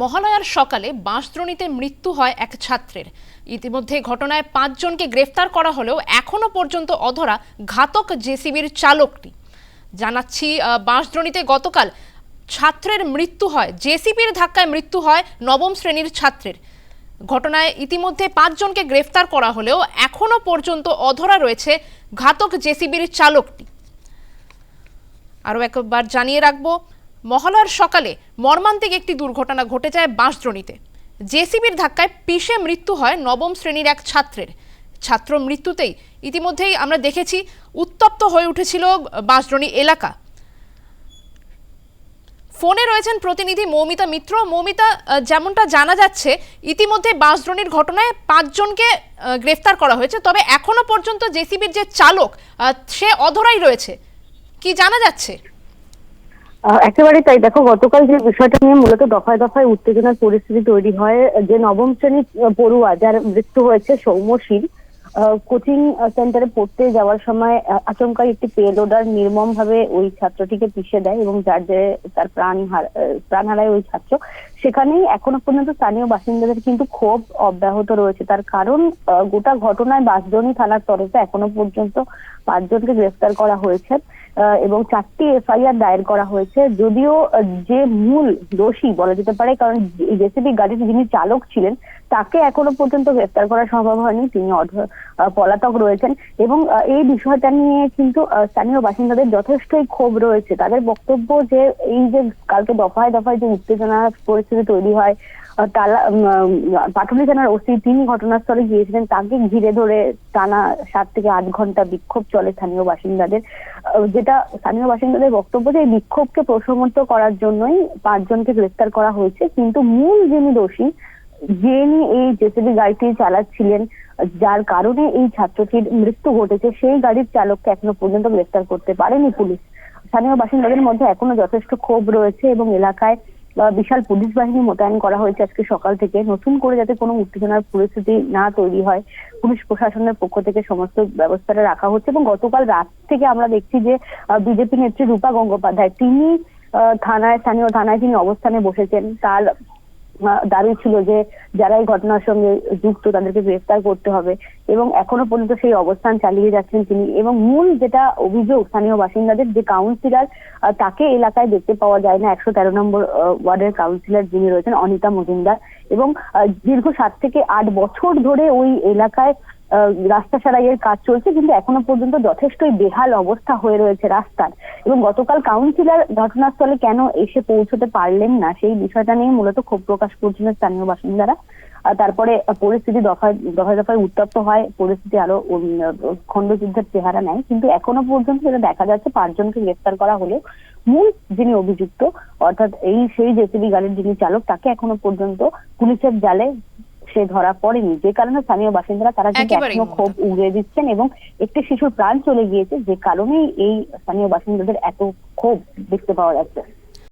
মহালয়ার সকালে বাঁশদ্রোণীতে মৃত্যু হয় এক ছাত্রের। ইতিমধ্যে ঘটনায় পাঁচজনকে গ্রেফতার করা হলেও এখনও পর্যন্ত অধরা ঘাতক জেসিবির চালকটি। জানাচ্ছি বাঁশদ্রোণীতে গতকাল ছাত্রের মৃত্যু হয়, জেসিবির ধাক্কায় মৃত্যু হয় নবম শ্রেণির ছাত্রের। ঘটনায় ইতিমধ্যে পাঁচজনকে গ্রেফতার করা হলেও এখনও পর্যন্ত অধরা রয়েছে ঘাতক জেসিবির চালকটি। আরও একবার জানিয়ে রাখব মহালয়ার সকালে মর্মান্তিক একটি দুর্ঘটনা ঘটে যায় বাঁশদ্রোণীতে। জেসিবির ধাক্কায় পিষে মৃত্যু হয় নবম শ্রেণির এক ছাত্রের। ছাত্র মৃত্যুতেই ইতিমধ্যেই আমরা দেখেছি উত্তপ্ত হয়ে উঠেছিল বাঁশদ্রোণী এলাকা। ফোনে রয়েছেন প্রতিনিধি মৌমিতা মিত্র। মৌমিতা যেমনটা জানা যাচ্ছে, ইতিমধ্যে বাঁশদ্রোণীর ঘটনায় পাঁচজনকে গ্রেফতার করা হয়েছে। তবে এখনও পর্যন্ত জেসিবির যে চালক সে অধরাই রয়েছে। কি জানা যাচ্ছে? আহ, একেবারেই তাই। দেখো গতকাল যে বিষয়টা নিয়ে মূলত দফায় দফায় উত্তেজনার পরিস্থিতি তৈরি হয় যে নবম শ্রেণির পড়ুয়া যার মৃত্যু হয়েছে সৌম্যশীল কোচিং সেন্টারে পড়তে যাওয়ার সময় আচমকা একটি পেলোডার নির্মম ভাবে ওই ছাত্রটিকে পিষে দেয় এবং যার যে তার প্রাণ প্রাণ হারায় ওই ছাত্র সেখানেই এখনও পর্যন্ত স্থানীয় বাসিন্দাদের কিন্তু ক্ষোভ অব্যাহত রয়েছে। তার কারণ গোটা ঘটনায় বাসদনী থানার তরফে এখনও পর্যন্ত পাঁচজনকে গ্রেফতার করা হয়েছে এবং চারটি এফআইআর দায়ের করা হয়েছে। যদিও যে মূল দোষী বলা যেতে পারে, কারণ জেসিবি গাড়ির যিনি চালক ছিলেন, তাকে এখনও পর্যন্ত গ্রেফতার করা সম্ভব হয়নি। তিনি পলাতক রয়েছেন এবং এই বিষয়টা নিয়ে কিন্তু স্থানীয় বাসিন্দাদের যথেষ্টই ক্ষোভ রয়েছে। তাদের বক্তব্য যে, এই যে কালকে দফায় দফায় যে উত্তেজনার পরিস্থিতি তৈরি হয়। টালা পাটুলি থানার ওসি তিনি ঘটনাস্থলে গিয়েছিলেন। তাকে ঘিরে ধরে টানা সাত থেকে আট ঘণ্টা বিক্ষোভ চলে স্থানীয় বাসিন্দাদের। যেটা স্থানীয় বাসিন্দাদের বক্তব্য যে বিক্ষোভকে প্রশমিত করার জন্যই পাঁচজনকে গ্রেফতার করা হয়েছে। কিন্তু মূল যিনি দোষী, যিনি এই জেসিবি গাড়িটি চালাচ্ছিলেন, যার কারণে এই ছাত্রটির মৃত্যু ঘটেছে, সেই গাড়ির চালককে এখনও পর্যন্ত গ্রেফতার করতে পারেনি পুলিশ। স্থানীয় বাসিন্দাদের মধ্যে এখনও যথেষ্ট ক্ষোভ রয়েছে এবং এলাকায় বিশাল পুলিশ বাহিনী মোতায়েন করা হয়েছে আজকে সকাল থেকে। নতুন করে যাতে কোনো উত্তেজনার পরিস্থিতি না তৈরি হয়, পুলিশ প্রশাসনের পক্ষ থেকে সমস্ত ব্যবস্থাটা রাখা হচ্ছে এবং গতকাল রাত থেকে আমরা দেখছি যে বিজেপি নেত্রী রূপা গঙ্গোপাধ্যায় তিনি থানায়, স্থানীয় থানায় তিনি অবস্থানে বসেছেন। তার দাবি ছিল যে যারা এই ঘটনার সঙ্গে যুক্ত তাদেরকে গ্রেফতার করতে হবে। এবং এখনও পর্যন্ত সেই অবস্থান চালিয়ে যাচ্ছেন তিনি। এবং মূল যেটা অভিযোগ স্থানীয় বাসিন্দাদের যে কাউন্সিলর তাকে এলাকায় দেখতে পাওয়া যায় না। একশো তেরো নম্বর ওয়ার্ডের কাউন্সিলর যিনি রয়েছেন অনিতা মজুমদার। এবং দীর্ঘ সাত থেকে আট বছর ধরে ওই এলাকায় রাস্তা সারাইয়ের কাজ চলছে, কিন্তু এখনও পর্যন্ত যথেষ্টই বেহাল অবস্থা হয়ে রয়েছে রাস্তার। এবং গতকাল কাউন্সিলর ঘটনাস্থলে কেন এসে পৌঁছতে পারলেন না, সেই বিষয়টা নিয়ে মূলত ক্ষোভ প্রকাশ করছিলেন স্থানীয় বাসিন্দারা। তারপরে পরিস্থিতি দফায় দফায় দফায় উত্তপ্ত হয়, পরিস্থিতি আরও খণ্ডযুদ্ধের চেহারা নেয়। কিন্তু এখনও পর্যন্ত যেটা দেখা যাচ্ছে পাঁচজনকে গ্রেফতার করা হলেও মূল যিনি অভিযুক্ত, অর্থাৎ এই সেই জেসিবি গাড়ির যিনি চালক, তাকে এখনও পর্যন্ত পুলিশের জালে সে ধরা পড়েনি। যে কারণে স্থানীয় বাসিন্দারা তারা কিন্তু এখনও ক্ষোভ উড়ে দিচ্ছেন এবং একটি শিশুর প্রাণ চলে গিয়েছে যে কারণেই এই স্থানীয় বাসিন্দাদের এত ক্ষোভ দেখতে পাওয়া যাচ্ছে।